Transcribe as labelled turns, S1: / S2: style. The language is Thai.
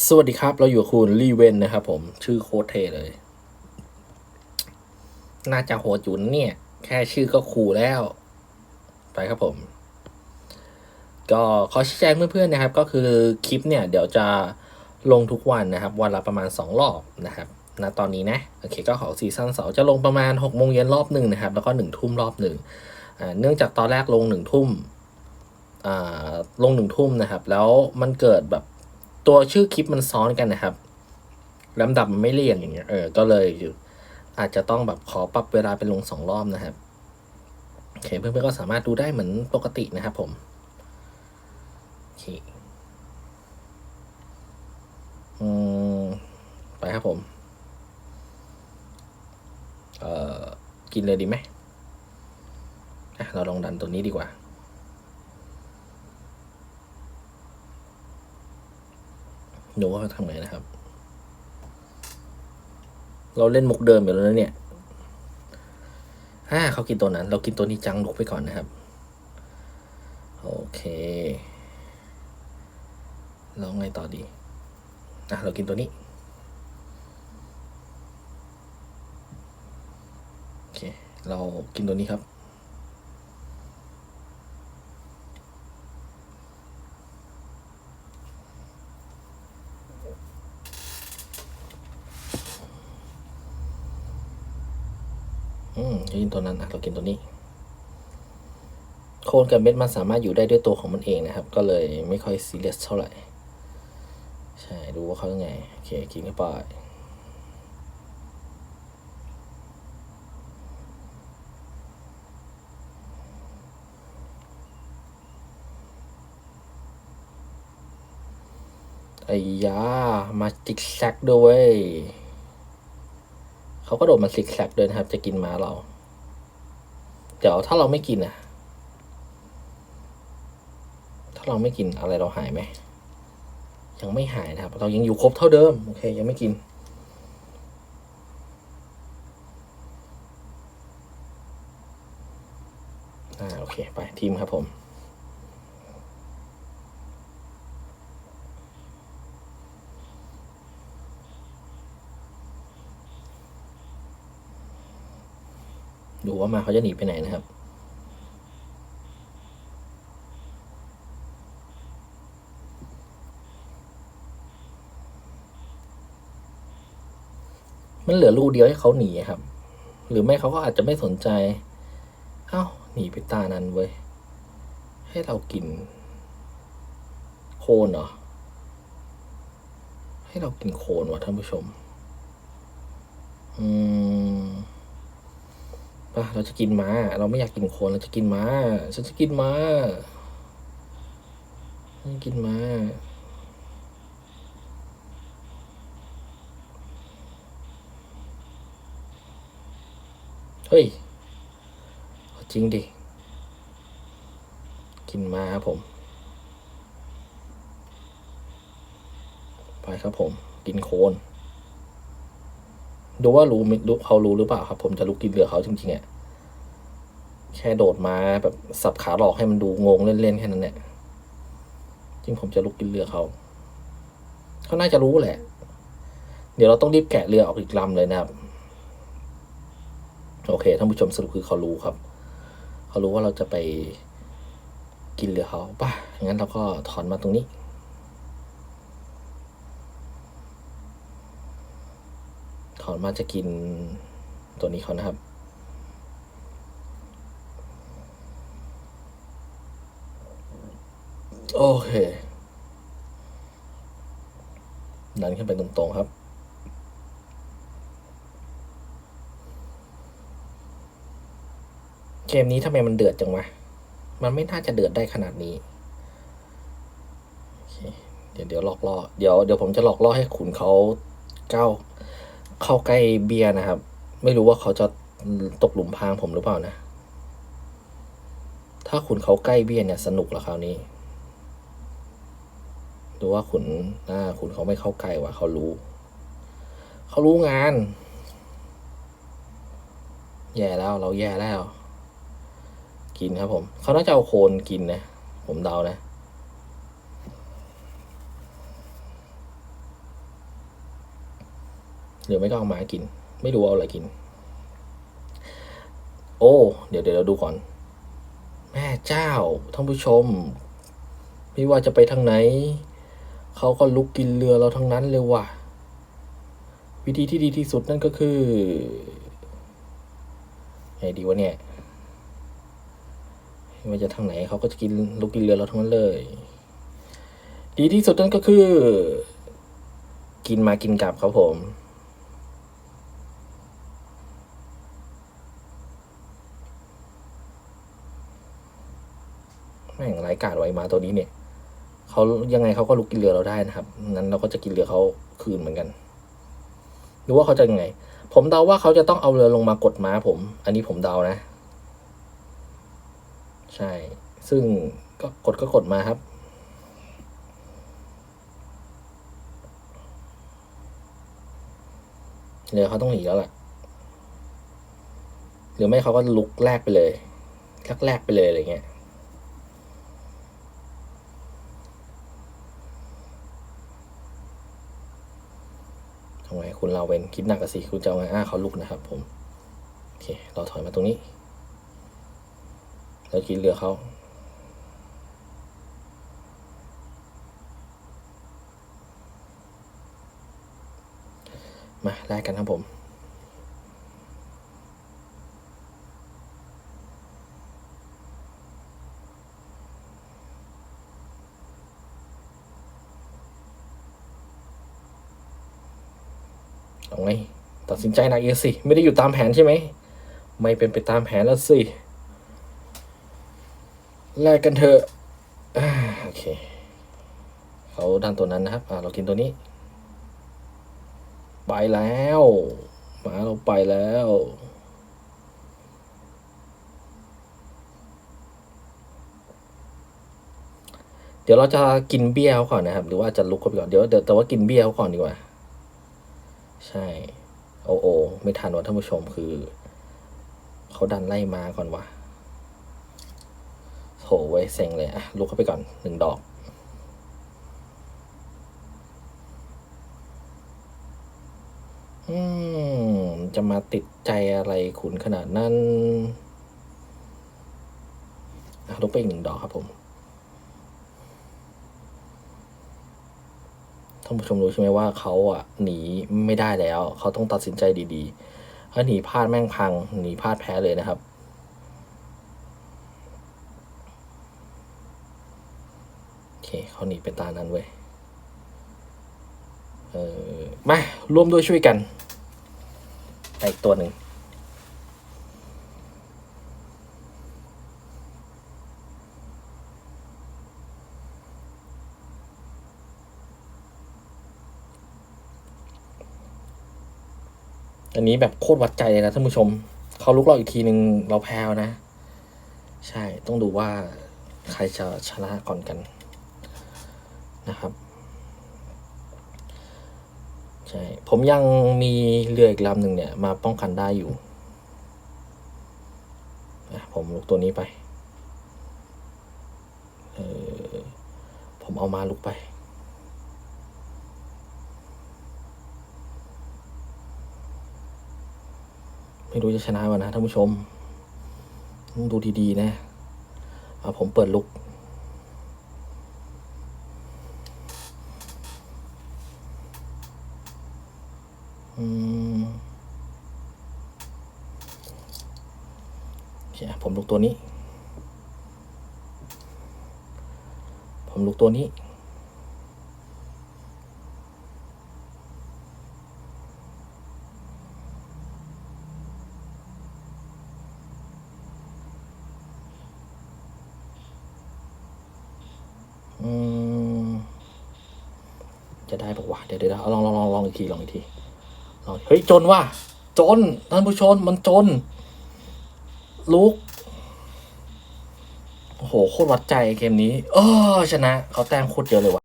S1: สวัสดีครับ เราอยู่คุณรีเวนนะครับผมชื่อโคตรเทเลย น่าจะโหดจุนเนี่ย แค่ชื่อก็คูแล้ว ไปครับผม ก็ขอชี้แจงเพื่อนๆนะครับ ก็คือคลิปเนี่ย เดี๋ยวจะลงทุกวันนะครับ วันละประมาณ 2 รอบนะครับณตอนนี้นะ โอเค ก็ของซีซั่นสองจะลงประมาณ6โมงเย็นรอบหนึ่งนะครับ แล้วก็1ทุ่มรอบหนึ่งเนื่องจากตอนแรกลง1ทุ่มอ่าลงหนึ่งทุ่มนะครับ แล้วมันเกิดแบบ ตัวชื่อคลิปมันซ้อนกันนะครับลำดับมันไม่เรียงอย่างเงี้ยเออก็เลยอาจจะต้องแบบขอปรับเวลาเป็นลงสองรอบนะครับโอเคเพื่อนๆก็สามารถดูได้เหมือนปกตินะครับผมโอเคอืมไปครับผมเอ่อกินเลยดีไหมเราลองดันตัวนี้ดีกว่า หนูว่าเขาทำไงนะครับ เราเล่นมุกเดิมอยู่แล้วนะเนี่ยอ่าเขากินตัวนั้น เรากินตัวนี้จังลุกไปก่อนนะครับ โอเคแล้วไงต่อดีอะเรากินตัวนี้โอเค เรากินตัวนี้ครับ อืมกินตัวนั้นอะเรากินตัวนี้ โคนกับเม็ดมันสามารถอยู่ได้ด้วยตัวของมันเองนะครับ ก็เลยไม่ค่อยซีเรียสเท่าไหร่ ใช่ ดูว่าเขายังไง โอเค กินเข้าไปไอ้ยา มาจิกแซกด้วย เขาก็โดดมาซิกแซกด้วยนะครับ จะกินม้าเรา เดี๋ยวถ้าเราไม่กินอะถ้าเราไม่กินอะไรเราหายไหม ยังไม่หายนะครับ เรายังอยู่ครบเท่าเดิม โอเค ยังไม่กิน อ่า โอเค ไปทีมครับผม ดูว่ามาเขาจะหนีไปไหนนะครับมันเหลือลูกเดียวให้เขาหนีครับ หรือไม่เขาก็อาจจะไม่สนใจ เอ้า หนีไปตานั้นเว้ย ให้เรากิน โคนเหรอ ให้เรากินโคนวะท่านผู้ชม อืม ป่ะเราจะกินม้า เราไม่อยากกินโคนเราจะกินม้าฉันจะกินม้าฉันกินม้าเฮ้ยจริงดิ กินม้าครับผม ไปครับผม กินโคน ดูว่ารู้ไหมรู้เขารู้หรือเปล่าครับ ผมจะลุกกินเหลือเขาจริงๆอะแค่โดดมาแบบสับขาหลอกให้มันดูงงเล่นๆแค่นั้นแหละจริงผมจะลุกกินเรือเขาเขาน่าจะรู้แหละ เดี๋ยวเราต้องรีบแกะเรือออกอีกลำเลยนะครับ โอเคท่านผู้ชมสรุปคือเขารู้ครับ เขารู้ว่าเราจะไปกินเรือเขาป่ะงั้นเราก็ถอนมาตรงนี้ ถอนมาจะกินตัวนี้เขานะครับ โอเค ดันขึ้นไปตรงๆครับเกมนี้ทำไมมันเดือดจังวะ มันไม่น่าจะเดือดได้ขนาดนี้เเดี๋ยวเดี๋ยวหลอกล่อ เดี๋ยวเดี๋ยวผมจะหลอกล่อให้ขุนเขาก้าว เข้าใกล้เบียร์นะครับ ไม่รู้ว่าเขาจะตกหลุมพรางผมหรือเปล่านะ ถ้าขุนเขาใกล้เบียร์เนี่ยสนุกละคราวนี้ดูว่าขุนอ่าขุนเขาไม่เข้าใกล้ว่ะเขารู้ เขารู้งาน แย่แล้วเราแย่แล้ว กินครับผม เขาน่าจะเอาโคนกินนะ ผมเดานะ รือไม่ก็เอาหมากิน ไม่รู้เอาอะไรกิน โอ้ เดี๋ยวเดี๋ยวเราดูก่อน แม่เจ้าท่านผู้ชม ไม่ว่าจะไปทางไหน เขาก็ลุกกินเรือเราทั้งนั้นเลยว่ะ วิธีที่ดีที่สุดนั่นก็คือไงดีวะเนี่ยไม่ว่าจะทางไหนเขาก็จะกินลุกกินเรือเราทั้งนั้นเลย ดีที่สุดนั่นก็คือ กินมากินกลับครับผม แม่งไร้ กาดไว้มาตัวนี้เนี่ยเขายังไงเขาก็ลุกกินเรือเราได้นะครับนั้นเราก็จะกินเรือเขาคืนเหมือนกันหรือว่าเขาจะยังไง ผมเดาว่าเขาจะต้องเอาเรือลงมากดม้าผม อันนี้ผมเดานะ ใช่ ซึ่งก็กดก็กดมาครับเรือเขาต้องหนีแล้วล่ะ หรือไม่เขาก็ลุกแลกไปเลยลักแลกไปเลยอะไรเงี้ย ทำไง คุณเราเป็นคิดหนักกะสิคุณจะเอาไงอ้าเขาลุกนะครับ ผมโอเคเราถอยมาตรงนี้ แล้วกินเรือเขามาแลกกันครับผม เอาไง ตัดสินใจหนักเองสิ ไม่ได้อยู่ตามแผนใช่ไหม ไม่เป็นไปตามแผนแล้วสิแลกกันเถอะโอเคเขาดันตัวนั้นนะครับอ่าเรากินตัวนี้ ไปแล้วหมาเราไปแล้วเดี๋ยวเราจะกินเบี้ยเขาก่อนนะครับ หรือว่าจะลุกเขาไปก่อน เดี๋ยวเดี๋ยวแต่ว่ากินเบี้ยเขาก่อนดีกว่า ใช่ โอ้โอ ไม่ทันว่ะท่านผู้ชมคือ เขาดันไล่มาก่อนว่ะโถไว้เซ็งเลยอะลุกเข้าไปก่อนหนึ่งดอก อืม จะมาติดใจอะไรขุนขนาดนั้น อะลุกไปอีกหนึ่งดอกครับผมานผู้ชมรู้ใช่ไหมว่าเขาอะหนีไม่ได้แล้ว เขาต้องตัดสินใจดีๆถ้าหนีพลาดแม่งพังหนีพลาดแพ้เลยนะครับ โอเคเขาหนีเป็นตานั้นเว้ยเออมาร่วมด้วยช่วยกันอีกตัวหนึ่ง อันนี้แบบโคตรวัดใจเลยนะท่านผู้ชม เขาลุกเราอีกทีหนึ่งเราแพ้วนะ ใช่ต้องดูว่าใครจะชนะก่อนกันนะครับ ใช่ ผมยังมีเรืออีกลำหนึ่งเนี่ย มาป้องกันได้อยู่ ผมลุกตัวนี้ไป เออผมเอามาลุกไป ไม่รู้จะชนะวะนะท่านผู้ชม ดูดีๆนะอ่ผมเปิดลุก อืมโอเคอ่ผมลุกตัวนี้ ผมลุกตัวนี้ อืม จะไเดี๋ยวเดี๋ยวเอาลองลองลองลองอีกทีลองอีกทีลองเฮ้ยจนว่ะจนท่านผู้ชมมันจน ลุกโอ้โหโคตรวัดใจเกมนี้ เออชนะเขาแต้มโคตรเยอะเลยว่ะ